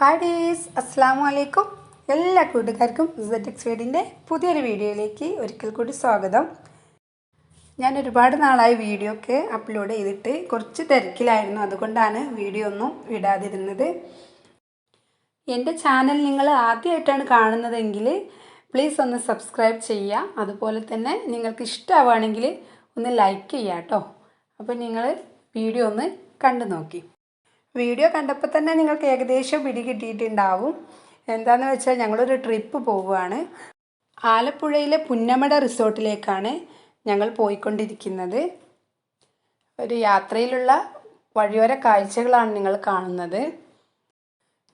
Hi days അസ്സാം വലൈക്കും എല്ലാ കൂട്ടുകാർക്കും സെറ്റിക്സ് വീഡിന്റെ പുതിയൊരു വീഡിയോയിലേക്ക് ഒരിക്കൽ കൂടി സ്വാഗതം. ഞാൻ ഒരുപാട് നാളായി വീഡിയോ ഒക്കെ അപ്ലോഡ് ചെയ്തിട്ട് കുറച്ച് തിരക്കിലായിരുന്നു. അതുകൊണ്ടാണ് വീഡിയോ ഒന്നും ഇടാതിരുന്നത് എന്റെ ചാനൽ നിങ്ങൾ ആദ്യമായിട്ടാണ് കാണുന്നതെങ്കിൽ പ്ലീസ് ഒന്ന് സബ്സ്ക്രൈബ് ചെയ്യുക. അതുപോലെ തന്നെ നിങ്ങൾക്ക് ഇഷ്ടമാവുകയാണെങ്കിൽ ഒന്ന് ലൈക്ക് ചെയ്യുക കേട്ടോ. അപ്പോൾ നിങ്ങൾ വീഡിയോ ഒന്ന് കണ്ടു നോക്കി വീഡിയോ കണ്ടപ്പോൾ തന്നെ നിങ്ങൾക്ക് ഏകദേശം പിടി കിട്ടിയിട്ടുണ്ടാവും. എന്താണെന്ന് വെച്ചാൽ ഞങ്ങളൊരു ട്രിപ്പ് പോവുകയാണ്. ആലപ്പുഴയിലെ പുന്നമട റിസോർട്ടിലേക്കാണ് ഞങ്ങൾ പോയിക്കൊണ്ടിരിക്കുന്നത്. ഒരു യാത്രയിലുള്ള വഴിയോര കാഴ്ചകളാണ് നിങ്ങൾ കാണുന്നത്.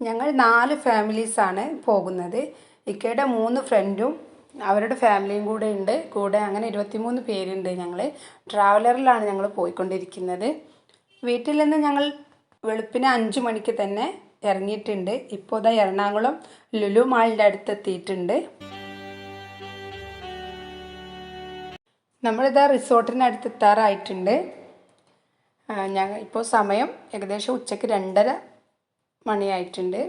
ഞങ്ങൾ നാല് ഫാമിലീസാണ് പോകുന്നത്. ഇക്കയുടെ മൂന്ന് ഫ്രണ്ടും അവരുടെ ഫാമിലിയും കൂടെ ഉണ്ട്. കൂടെ അങ്ങനെ ഇരുപത്തിമൂന്ന് പേരുണ്ട് ഞങ്ങൾ ട്രാവലറിലാണ് ഞങ്ങൾ പോയിക്കൊണ്ടിരിക്കുന്നത്. വീട്ടിൽ നിന്ന് ഞങ്ങൾ വെളുപ്പിന് അഞ്ച് മണിക്ക് തന്നെ ഇറങ്ങിയിട്ടുണ്ട്. ഇപ്പോൾ ഇതാ എറണാകുളം ലുലു മാളിന്റെ അടുത്ത് എത്തിയിട്ടുണ്ട് നമ്മളിതാ റിസോർട്ടിനടുത്ത് എത്താറായിട്ടുണ്ട് ഞങ്ങൾ ഇപ്പോൾ സമയം ഏകദേശം ഉച്ചയ്ക്ക് രണ്ടര മണിയായിട്ടുണ്ട്.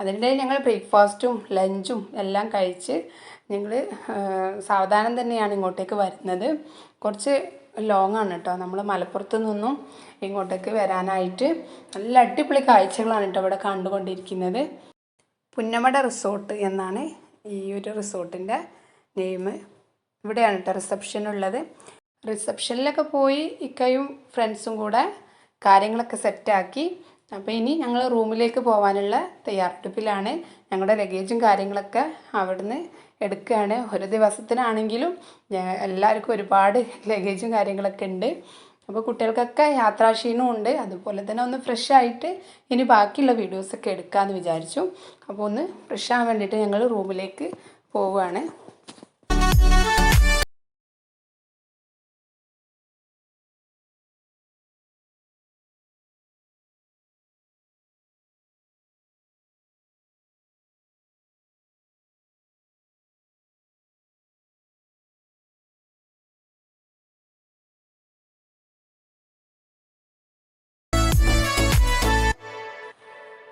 അതിന്റെ ഞങ്ങൾ ബ്രേക്ക്ഫാസ്റ്റും ലഞ്ചും എല്ലാം കഴിച്ച് ഞങ്ങൾ സാവധാനം തന്നെയാണ് ഇങ്ങോട്ടേക്ക് വരുന്നത്. കുറച്ച് ലോങ് ആണ് കേട്ടോ നമ്മൾ മലപ്പുറത്ത് നിന്നും ഇങ്ങോട്ടേക്ക് വരാനായിട്ട് നല്ല അടിപൊളി കാഴ്ചകളാണ് കേട്ടോ ഇവിടെ കണ്ടുകൊണ്ടിരിക്കുന്നത്. പുന്നമട റിസോർട്ട് എന്നാണ് ഈ ഒരു റിസോർട്ടിന്റെ നെയിം ഇവിടെയാണ് കേട്ടോ റിസപ്ഷൻ ഉള്ളത്. റിസപ്ഷനിലൊക്കെ പോയി ഇക്കയും ഫ്രണ്ട്സും കൂടെ കാര്യങ്ങളൊക്കെ സെറ്റാക്കി അപ്പോൾ ഇനി ഞങ്ങൾ റൂമിലേക്ക് പോകാനുള്ള തയ്യാറെടുപ്പിലാണ്. ഞങ്ങളുടെ ലഗേജും കാര്യങ്ങളൊക്കെ അവിടുന്ന് എടുക്കുകയാണ്. ഒരു ദിവസത്തിനാണെങ്കിലും എല്ലാവർക്കും ഒരുപാട് ലഗേജും കാര്യങ്ങളൊക്കെ ഉണ്ട്. അപ്പോൾ കുട്ടികൾക്കൊക്കെ യാത്രാക്ഷീണവും ഉണ്ട്. അതുപോലെ തന്നെ ഒന്ന് ഫ്രഷ് ആയിട്ട് ഇനി ബാക്കിയുള്ള വീഡിയോസൊക്കെ എടുക്കാമെന്ന് വിചാരിച്ചു. അപ്പോൾ ഒന്ന് ഫ്രഷ് ആവാൻ വേണ്ടിയിട്ട് ഞങ്ങൾ റൂമിലേക്ക് പോവുകയാണ്.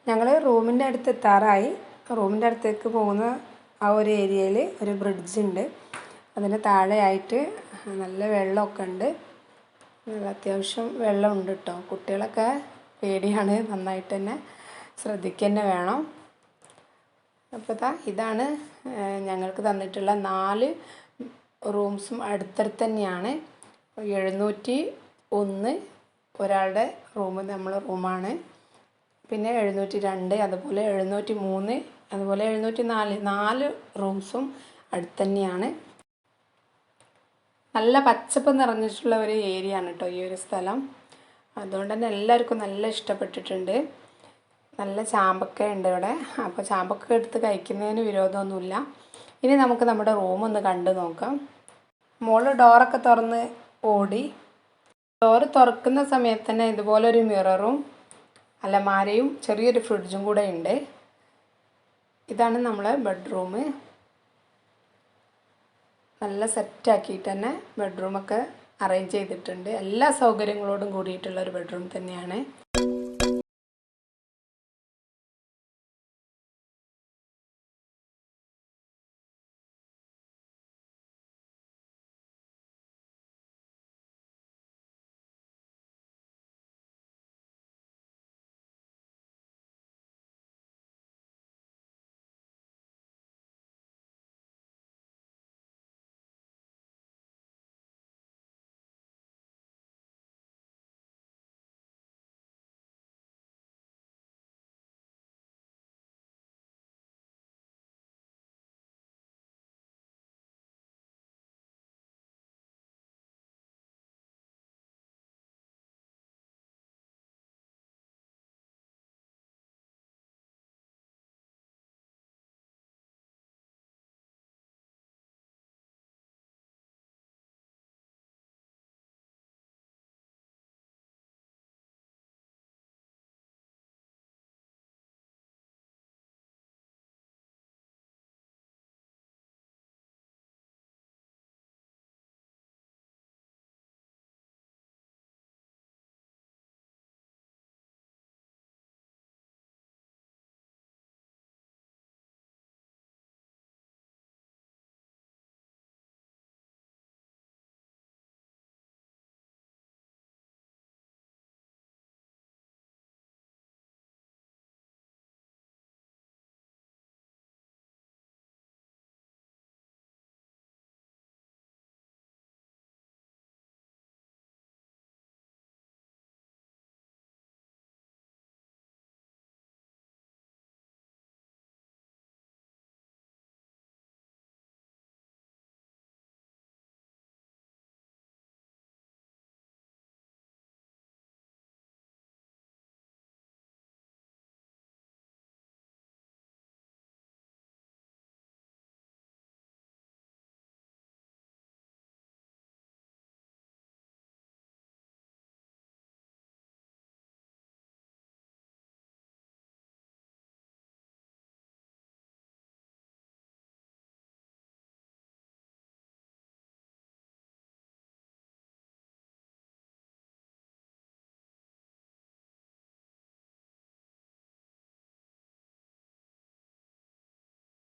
ഞങ്ങൾ റൂമിന്റെ അടുത്ത് എത്താറായി. റൂമിന്റെ അടുത്തേക്ക് പോകുന്ന ആ ഒരു ഏരിയയിൽ ഒരു ബ്രിഡ്ജ് ഉണ്ട്. അതിന് താഴെയായിട്ട് നല്ല വെള്ളമൊക്കെ ഉണ്ട്. നല്ല അത്യാവശ്യം വെള്ളമുണ്ട് കേട്ടോ. കുട്ടികളൊക്കെ പേടിയാണ് നന്നായിട്ട് തന്നെ ശ്രദ്ധിക്കുക തന്നെ വേണം. അപ്പോൾ താ ഇതാണ് ഞങ്ങൾക്ക് തന്നിട്ടുള്ള നാല് റൂംസും അടുത്തടുത്ത് തന്നെയാണ്. എഴുന്നൂറ്റി ഒന്ന് ഒരാളുടെ റൂം നമ്മളെ റൂമാണ്. പിന്നെ എഴുന്നൂറ്റി രണ്ട് അതുപോലെ എഴുന്നൂറ്റി മൂന്ന് അതുപോലെ എഴുന്നൂറ്റി നാല് നാല് റൂംസും അടുത്ത് തന്നെയാണ് നല്ല പച്ചപ്പ് നിറഞ്ഞിട്ടുള്ള ഒരു ഏരിയ ആണ് കേട്ടോ ഈ ഒരു സ്ഥലം. അതുകൊണ്ട് തന്നെ എല്ലാവർക്കും നല്ല ഇഷ്ടപ്പെട്ടിട്ടുണ്ട്. നല്ല ചാമ്പക്ക ഉണ്ട് ഇവിടെ. അപ്പോൾ ചാമ്പക്ക എടുത്ത് കഴിക്കുന്നതിന് വിരോധമൊന്നുമില്ല. ഇനി നമുക്ക് നമ്മുടെ റൂം ഒന്ന് കണ്ടു നോക്കാം. മോൾ ഡോറൊക്കെ തുറന്ന് ഓടി. ഡോറ് തുറക്കുന്ന സമയത്ത് തന്നെ ഇതുപോലൊരു മിററും അലമാരയും ചെറിയൊരു ഫ്രിഡ്ജും കൂടെ ഉണ്ട്. ഇതാണ് നമ്മളെ ബെഡ്റൂം നല്ല സെറ്റാക്കിയിട്ട് തന്നെ ബെഡ്റൂമൊക്കെ അറേഞ്ച് ചെയ്തിട്ടുണ്ട്. എല്ലാ സൗകര്യങ്ങളോടും കൂടിയിട്ടുള്ള ഒരു ബെഡ്റൂം തന്നെയാണ്.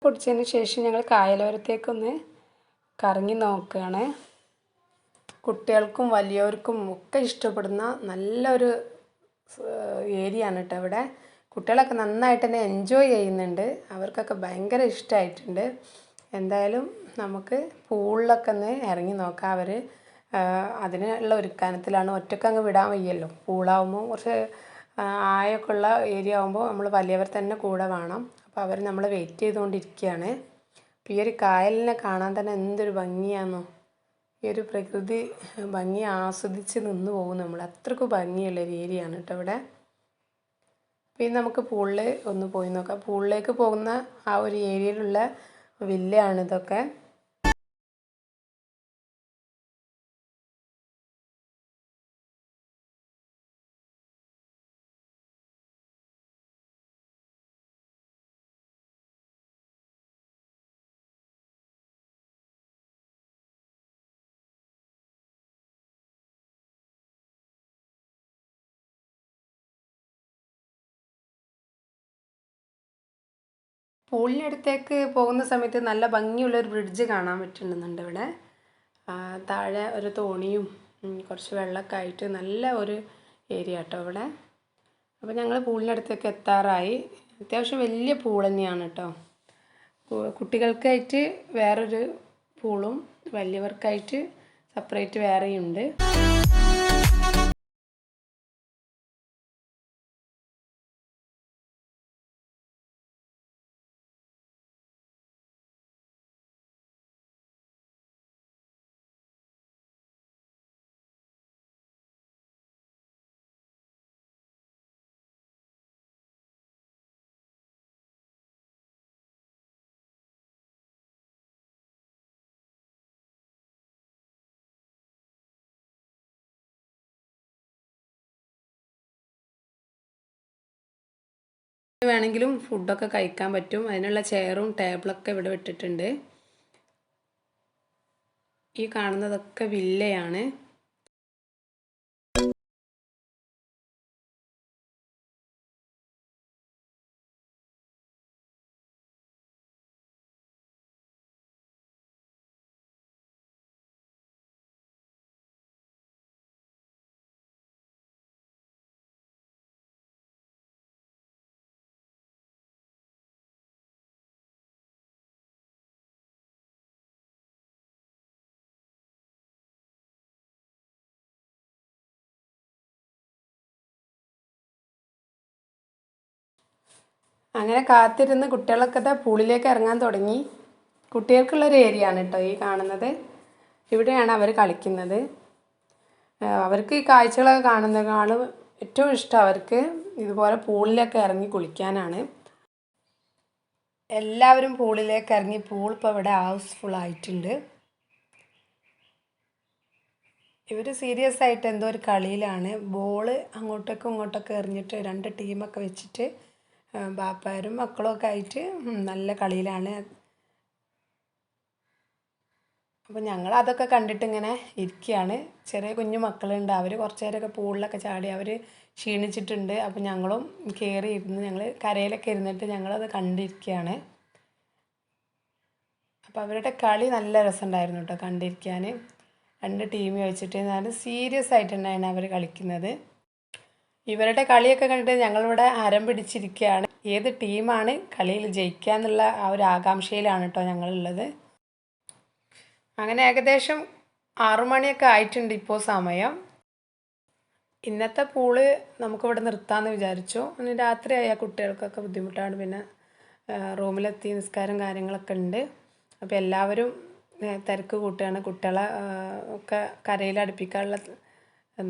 കുടിച്ചതിന് ശേഷം ഞങ്ങൾ കായലോരത്തേക്കൊന്ന് കറങ്ങി നോക്കുകയാണ്. കുട്ടികൾക്കും വലിയവർക്കും ഒക്കെ ഇഷ്ടപ്പെടുന്ന നല്ലൊരു ഏരിയ ആണ് കേട്ടോ ഇവിടെ. കുട്ടികളൊക്കെ നന്നായിട്ട് തന്നെ എൻജോയ് ചെയ്യുന്നുണ്ട്. അവർക്കൊക്കെ ഭയങ്കര ഇഷ്ടമായിട്ടുണ്ട് എന്തായാലും നമുക്ക് പൂളിലൊക്കെ ഒന്ന് ഇറങ്ങി നോക്കാം അവർ അതിനുള്ള ഒരുക്കാനത്തിലാണ് ഒറ്റയ്ക്ക് അങ്ങ് വിടാൻ വയ്യല്ലോ. പൂളാവുമ്പോൾ കുറച്ച് ആയൊക്കെ ഉള്ള ഏരിയ ആകുമ്പോൾ നമ്മൾ വലിയവർ തന്നെ കൂടെ വേണം. അപ്പോൾ അവർ നമ്മളെ വെയിറ്റ് ചെയ്തുകൊണ്ടിരിക്കുകയാണ് അപ്പോൾ ഈ ഒരു കായലിനെ കാണാൻ തന്നെ എന്തൊരു ഭംഗിയാണോ ഈ ഒരു പ്രകൃതി ഭംഗി ആസ്വദിച്ച് നിന്ന് പോകും നമ്മൾ അത്രയ്ക്ക് ഭംഗിയുള്ള ഒരു ഏരിയ ആണ് കേട്ടോ ഇവിടെ. പിന്നെ നമുക്ക് പൂളിൽ ഒന്ന് പോയി നോക്കാം. പൂളിലേക്ക് പോകുന്ന ആ ഒരു ഏരിയയിലുള്ള വില്ലയാണ് ഇതൊക്കെ. പൂളിനടുത്തേക്ക് പോകുന്ന സമയത്ത് നല്ല ഭംഗിയുള്ളൊരു ബ്രിഡ്ജ് കാണാൻ പറ്റുന്നുണ്ട് ഇവിടെ. താഴെ ഒരു തോണിയും കുറച്ച് വെള്ളമൊക്കെ ആയിട്ട് നല്ല ഒരു ഏരിയ കേട്ടോ ഇവിടെ. അപ്പോൾ ഞങ്ങൾ പൂളിനടുത്തേക്ക് എത്താറായി. അത്യാവശ്യം വലിയ പൂൾ തന്നെയാണ് കേട്ടോ കുട്ടികൾക്കായിട്ട് വേറൊരു പൂളും വലിയവർക്കായിട്ട് സെപ്പറേറ്റ് വേറെയുണ്ട്. വേണമെങ്കിലും ഫുഡൊക്കെ കഴിക്കാൻ പറ്റും. അതിനുള്ള ചെയറും ടേബിളൊക്കെ ഇവിടെ വിട്ടിട്ടുണ്ട്. ഈ കാണുന്നതൊക്കെ വില്ലയാണ്. അങ്ങനെ കാത്തിരുന്ന് കുട്ടികളൊക്കെ പൂളിലേക്ക് ഇറങ്ങാൻ തുടങ്ങി. കുട്ടികൾക്കുള്ളൊരു ഏരിയ ആണ് കേട്ടോ ഈ കാണുന്നത്. ഇവിടെയാണ് അവർ കളിക്കുന്നത്. അവർക്ക് ഈ കാഴ്ചകളൊക്കെ കാണുന്നതിനാണ് ഏറ്റവും ഇഷ്ടം അവർക്ക് ഇതുപോലെ പൂളിലൊക്കെ ഇറങ്ങി കുളിക്കാനാണ്. എല്ലാവരും പൂളിലേക്ക് ഇറങ്ങി. പൂൾ ഇപ്പോൾ ഇവിടെ ഹൗസ്ഫുൾ ആയിട്ടുണ്ട്. ഇവർ സീരിയസ് ആയിട്ട് എന്തോ ഒരു കളിയിലാണ്. ബോൾ അങ്ങോട്ടേക്കും ഇങ്ങോട്ടൊക്കെ എറിഞ്ഞിട്ട് രണ്ട് ടീമൊക്കെ വെച്ചിട്ട് ബാപ്പാരും മക്കളൊക്കെ ആയിട്ട് നല്ല കളിയിലാണ്. അപ്പോൾ ഞങ്ങൾ അതൊക്കെ കണ്ടിട്ട് ഇങ്ങനെ ഇരിക്കുകയാണ് ചെറിയ കുഞ്ഞു മക്കളുണ്ട്. അവർ കുറച്ച് നേരമൊക്കെ പൂളിലൊക്കെ ചാടി അവർ ക്ഷീണിച്ചിട്ടുണ്ട്. അപ്പോൾ ഞങ്ങളും കയറി ഇരുന്ന് ഞങ്ങൾ കരയിലൊക്കെ ഇരുന്നിട്ട് ഞങ്ങളത് കണ്ടിരിക്കുകയാണ് അപ്പോൾ അവരുടെ കളി നല്ല രസമുണ്ടായിരുന്നു കേട്ടോ കണ്ടിരിക്കാൻ രണ്ട് ടീം വെച്ചിട്ട് നല്ല സീരിയസ് ആയിട്ട് തന്നെയാണ് അവർ കളിക്കുന്നത്. ഇവരുടെ കളിയൊക്കെ കണ്ടിട്ട് ഞങ്ങളിവിടെ അരം പിടിച്ചിരിക്കുകയാണ്. ഏത് ടീമാണ് കളിയിൽ ജയിക്കുക എന്നുള്ള ആ ഒരു ആകാംക്ഷയിലാണ് കേട്ടോ ഞങ്ങളുള്ളത്. അങ്ങനെ ഏകദേശം ആറുമണിയൊക്കെ ആയിട്ടുണ്ട് ഇപ്പോൾ സമയം. ഇന്നത്തെ പൂൾ നമുക്കിവിടെ നിർത്താമെന്ന് വിചാരിച്ചു. രാത്രി രാത്രിയായ കുട്ടികൾക്കൊക്കെ ബുദ്ധിമുട്ടാണ്. പിന്നെ റൂമിലെത്തി നിസ്കാരം കാര്യങ്ങളൊക്കെ ഉണ്ട്. അപ്പോൾ എല്ലാവരും തിരക്ക് കൂട്ടുകയാണ്. കുട്ടികളെ ഒക്കെ കരയിൽ അടുപ്പിക്കാനുള്ള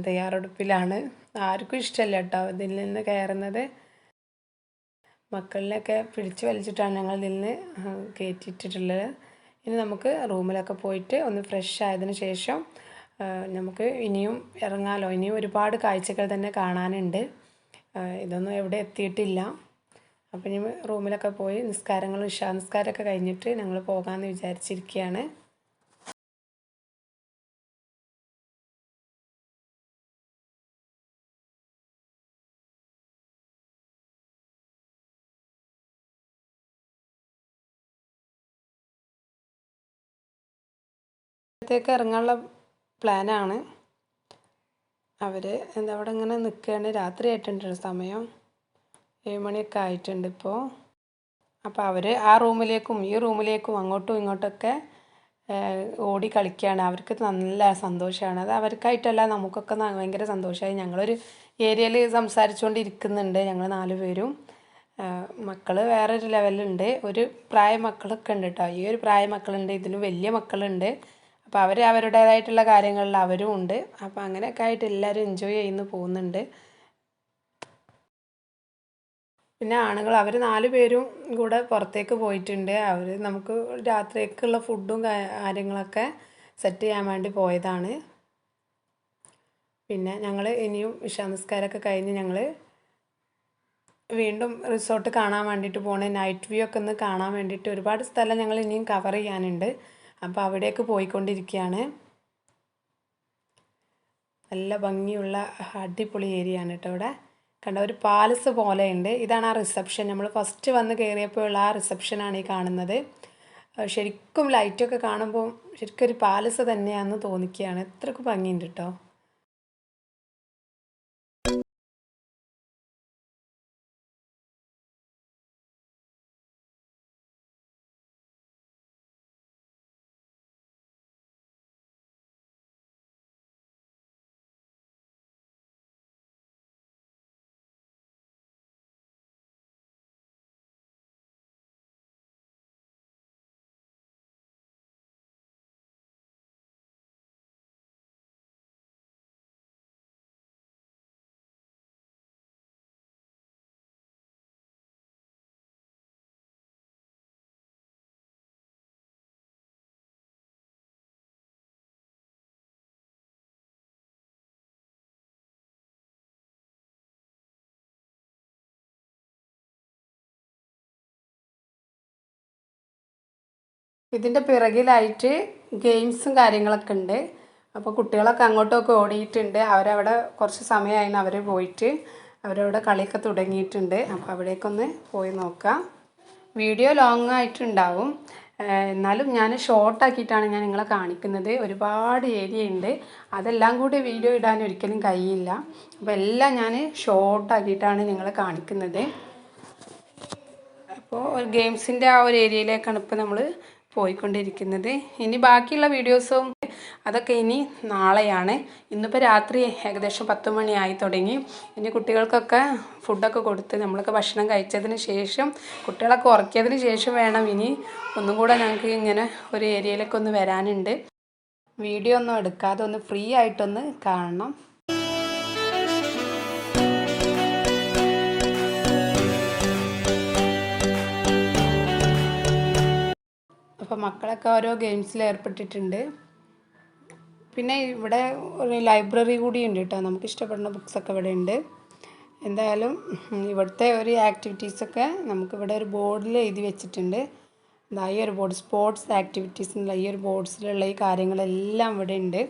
തയ്യാറെടുപ്പിലാണ്. ആർക്കും ഇഷ്ടമല്ല കേട്ടോ ഇതിൽ നിന്ന് കയറുന്നത്. മക്കളിലൊക്കെ പിടിച്ച് വലിച്ചിട്ടാണ് ഞങ്ങൾ ഇതിൽ നിന്ന് കയറ്റിയിട്ടിട്ടുള്ളത് ഇനി നമുക്ക് റൂമിലൊക്കെ പോയിട്ട് ഒന്ന് ഫ്രഷ് ആയതിന് ശേഷം നമുക്ക് ഇനിയും ഇറങ്ങാലോ? ഇനിയും ഒരുപാട് കാഴ്ചകൾ തന്നെ കാണാനുണ്ട്. ഇതൊന്നും എവിടെ എത്തിയിട്ടില്ല. അപ്പം ഇനി റൂമിലൊക്കെ പോയി നിസ്കാരങ്ങൾ ഇഷാ നിസ്കാരമൊക്കെ കഴിഞ്ഞിട്ട് ഞങ്ങൾ പോകാമെന്ന് വിചാരിച്ചിരിക്കുകയാണ്. ത്തേക്ക് ഇറങ്ങാനുള്ള പ്ലാനാണ്. അവർ എന്താ അവിടെ ഇങ്ങനെ നിൽക്കുകയാണ് രാത്രി ആയിട്ടുണ്ട് സമയം. ഏഴ് മണിയൊക്കെ ആയിട്ടുണ്ട് ഇപ്പോൾ അപ്പോൾ അവർ ആ റൂമിലേക്കും ഈ റൂമിലേക്കും അങ്ങോട്ടും ഇങ്ങോട്ടൊക്കെ ഓടി കളിക്കുകയാണ് അവർക്ക് നല്ല സന്തോഷമാണ് അത് അവർക്കായിട്ടല്ല നമുക്കൊക്കെ ഭയങ്കര സന്തോഷമായി ഞങ്ങളൊരു ഏരിയയിൽ സംസാരിച്ചുകൊണ്ടിരിക്കുന്നുണ്ട് ഞങ്ങൾ നാല് പേരും. മക്കൾ വേറൊരു ലെവലുണ്ട് ഒരു പ്രായ മക്കളൊക്കെ ഉണ്ട് കേട്ടോ ഈ ഒരു പ്രായ മക്കളുണ്ട് ഇതിലും വലിയ മക്കളുണ്ട്. അപ്പോൾ അവർ അവരുടേതായിട്ടുള്ള കാര്യങ്ങളിൽ അവരും ഉണ്ട്. അപ്പോൾ അങ്ങനെയൊക്കെ ആയിട്ട് എല്ലാവരും എൻജോയ് ചെയ്യുന്നു പോകുന്നുണ്ട്. പിന്നെ ആണുങ്ങൾ അവർ നാല് പേരും കൂടെ പുറത്തേക്ക് പോയിട്ടുണ്ട്. അവർ നമുക്ക് രാത്രിയൊക്കെയുള്ള ഫുഡും കാര്യങ്ങളൊക്കെ സെറ്റ് ചെയ്യാൻ വേണ്ടി പോയതാണ്. പിന്നെ ഞങ്ങൾ ഇനിയും ഇഷാനസ്കാരമൊക്കെ കഴിഞ്ഞ് ഞങ്ങൾ വീണ്ടും റിസോർട്ട് കാണാൻ വേണ്ടിയിട്ട് പോകണേ നൈറ്റ് വ്യൂ ഒക്കെ ഒന്ന് കാണാൻ വേണ്ടിയിട്ട് ഒരുപാട് സ്ഥലം ഞങ്ങൾ ഇനിയും കവർ ചെയ്യാനുണ്ട്. അപ്പോൾ അവിടേക്ക് പോയിക്കൊണ്ടിരിക്കുകയാണ് നല്ല ഭംഗിയുള്ള അടിപൊളി ഏരിയ ആണ് കേട്ടോ ഇവിടെ. കണ്ട ഒരു പാലസ് പോലെയുണ്ട്. ഇതാണ് ആ റിസപ്ഷൻ നമ്മൾ ഫസ്റ്റ് വന്ന് കയറിയപ്പോഴുള്ള ആ റിസപ്ഷനാണ് ഈ കാണുന്നത്. ശരിക്കും ലൈറ്റൊക്കെ കാണുമ്പോൾ ശരിക്കും ഒരു പാലസ് തന്നെയാണെന്ന് തോന്നിക്കുകയാണ് എത്രക്ക് ഭംഗിയുണ്ട് കേട്ടോ ഇതിന്റെ പിറകിലായിട്ട് ഗെയിംസും കാര്യങ്ങളൊക്കെ ഉണ്ട്. അപ്പോൾ കുട്ടികളൊക്കെ അങ്ങോട്ടൊക്കെ ഓടിയിട്ടുണ്ട്. അവരവിടെ കുറച്ച് സമയമായിരുന്നു അവർ പോയിട്ട് അവരവിടെ കളിയൊക്കെ തുടങ്ങിയിട്ടുണ്ട്. അപ്പോൾ അവിടേക്കൊന്ന് പോയി നോക്കാം. വീഡിയോ ലോങ് ആയിട്ടുണ്ടാവും. എന്നാലും ഞാൻ ഷോർട്ടാക്കിയിട്ടാണ് ഞാൻ നിങ്ങളെ കാണിക്കുന്നത്. ഒരുപാട് ഏരിയ ഉണ്ട്. അതെല്ലാം കൂടി വീഡിയോ ഇടാൻ ഒരിക്കലും കഴിയില്ല. അപ്പോൾ എല്ലാം ഞാൻ ഷോർട്ടാക്കിയിട്ടാണ് നിങ്ങളെ കാണിക്കുന്നത്. അപ്പോൾ ഒരു ഗെയിംസിന്റെ ആ ഒരു ഏരിയയിലേക്കാണ് ഇപ്പോൾ നമ്മൾ പോയിക്കൊണ്ടിരിക്കുന്നത്. ഇനി ബാക്കിയുള്ള വീഡിയോസും അതൊക്കെ ഇനി നാളെയാണ്. ഇന്നിപ്പോൾ രാത്രി ഏകദേശം പത്ത് മണിയായി തുടങ്ങി. ഇനി കുട്ടികൾക്കൊക്കെ ഫുഡൊക്കെ കൊടുത്ത് നമ്മളൊക്കെ ഭക്ഷണം കഴിച്ചതിന് ശേഷം കുട്ടികളൊക്കെ ഉറക്കിയതിന് ശേഷം വേണം ഇനി ഒന്നും കൂടെ ഞങ്ങൾക്ക് ഇങ്ങനെ ഒരു ഏരിയയിലേക്കൊന്ന് വരാനുണ്ട്. വീഡിയോ ഒന്നും എടുക്കാതെ ഒന്ന് ഫ്രീ ആയിട്ടൊന്ന് കാണണം. മക്കളൊക്കെ ഓരോ ഗെയിംസിൽ ഏർപ്പെട്ടിട്ടുണ്ട്. പിന്നെ ഇവിടെ ഒരു ലൈബ്രറി കൂടി ഉണ്ട് കേട്ടോ നമുക്ക് ഇഷ്ടപ്പെടുന്ന ബുക്സൊക്കെ ഇവിടെ ഉണ്ട്. എന്തായാലും ഇവിടുത്തെ ഒരു ആക്ടിവിറ്റീസൊക്കെ നമുക്കിവിടെ ഒരു ബോർഡിൽ എഴുതി വെച്ചിട്ടുണ്ട്. ഈ ഒരു ബോർഡ് സ്പോർട്സ് ആക്ടിവിറ്റീസ് എന്നുള്ള ഈ ഒരു ബോർഡ്സിലുള്ള ഈ കാര്യങ്ങളെല്ലാം ഇവിടെ ഉണ്ട്.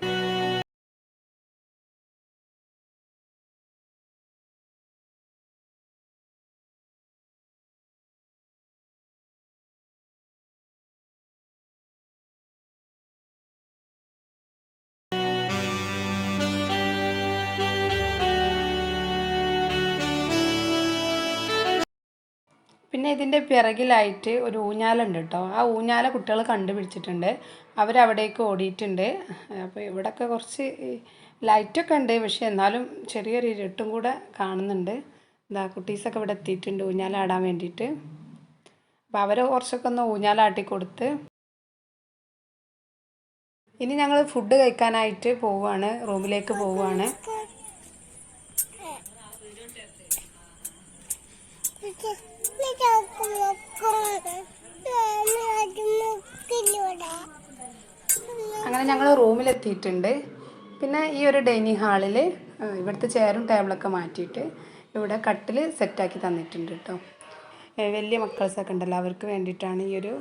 പിന്നെ ഇതിന്റെ പിറകിലായിട്ട് ഒരു ഊഞ്ഞാലുണ്ട് കേട്ടോ ആ ഊഞ്ഞാല കുട്ടികൾ കണ്ടുപിടിച്ചിട്ടുണ്ട്. അവരവിടേക്ക് ഓടിയിട്ടുണ്ട്. അപ്പോൾ ഇവിടെയൊക്കെ കുറച്ച് ലൈറ്റൊക്കെ ഉണ്ട്. പക്ഷേ എന്നാലും ചെറിയൊരു ഇരുട്ടും കൂടെ കാണുന്നുണ്ട്. എന്താ കുട്ടീസൊക്കെ ഇവിടെ എത്തിയിട്ടുണ്ട് ഊഞ്ഞാലാടാൻ വേണ്ടിയിട്ട്. അപ്പോൾ അവർ കുറച്ചൊക്കെ ഒന്ന് ഊഞ്ഞാലാട്ടി കൊടുത്ത് ഇനി ഞങ്ങൾ ഫുഡ് കഴിക്കാനായിട്ട് പോവുകയാണ് റൂമിലേക്ക് പോവുകയാണ് അങ്ങനെ ഞങ്ങൾ റൂമിലെത്തിയിട്ടുണ്ട്. പിന്നെ ഈ ഒരു ഡൈനിങ് ഹാളിൽ ഇവിടുത്തെ ചെയറും ടേബിളൊക്കെ മാറ്റിയിട്ട് ഇവിടെ കട്ടിൽ സെറ്റാക്കി തന്നിട്ടുണ്ട് കേട്ടോ. വലിയ മക്കൾസൊക്കെ ഉണ്ടല്ലോ അവർക്ക് വേണ്ടിയിട്ടാണ് ഈ ഒരു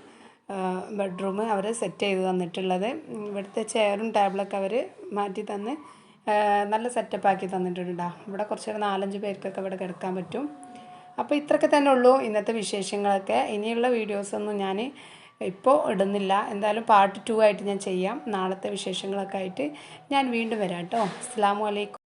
ബെഡ്റൂം അവർ സെറ്റ് ചെയ്ത് തന്നിട്ടുള്ളത്. ഇവിടുത്തെ ചെയറും ടേബിളൊക്കെ അവർ മാറ്റി തന്ന് നല്ല സെറ്റപ്പ് ആക്കി തന്നിട്ടുണ്ട് ഇവിടെ കുറച്ചൊരു നാലഞ്ച് പേർക്കൊക്കെ ഇവിടെ കിടക്കാൻ പറ്റും. അപ്പോൾ ഇത്രയൊക്കെ തന്നെ ഉള്ളൂ ഇന്നത്തെ വിശേഷങ്ങളൊക്കെ. ഇനിയുള്ള വീഡിയോസൊന്നും ഞാൻ ഇപ്പോൾ ഇടുന്നില്ല. എന്തായാലും പാർട്ട് ടു ആയിട്ട് ഞാൻ ചെയ്യാം. നാളത്തെ വിശേഷങ്ങളൊക്കെ ആയിട്ട് ഞാൻ വീണ്ടും വരാം കേട്ടോ അസ്സാം വലൈക്കും